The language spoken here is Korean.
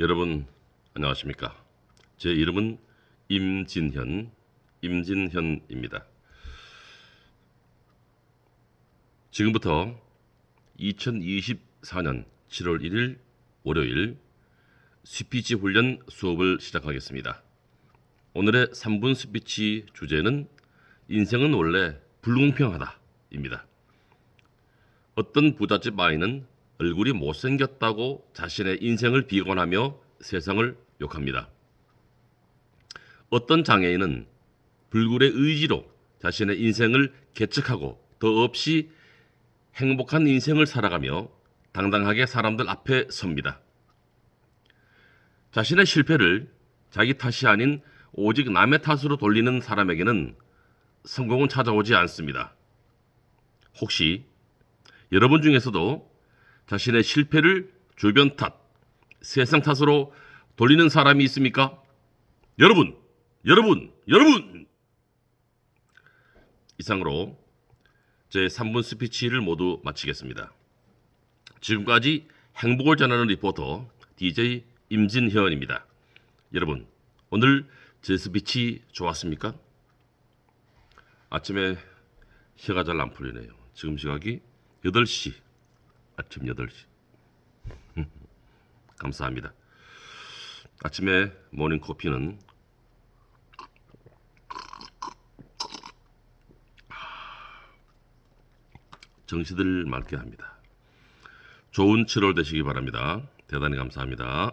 여러분 안녕하십니까? 제 이름은 임진현, 임진현입니다. 지금부터 2024년 7월 1일 월요일 스피치 훈련 수업을 시작하겠습니다. 오늘의 3분 스피치 주제는 인생은 원래 불공평하다입니다. 어떤 부잣집 아이는 얼굴이 못생겼다고 자신의 인생을 비관하며 세상을 욕합니다. 어떤 장애인은 불굴의 의지로 자신의 인생을 개척하고 더 없이 행복한 인생을 살아가며 당당하게 사람들 앞에 섭니다. 자신의 실패를 자기 탓이 아닌 오직 남의 탓으로 돌리는 사람에게는 성공은 찾아오지 않습니다. 혹시 여러분 중에서도 자신의 실패를 주변 탓, 세상 탓으로 돌리는 사람이 있습니까? 여러분, 여러분, 여러분! 이상으로 제 3분 스피치를 모두 마치겠습니다. 지금까지 행복을 전하는 리포터 DJ 임진현입니다. 여러분, 오늘 제 스피치 좋았습니까? 아침에 혀가 잘 안 풀리네요. 지금 시각이 8시, 아침 8시. 감사합니다. 아침에 모닝 커피는 정시들 맑게 합니다. 좋은 7월 되시기 바랍니다. 대단히 감사합니다.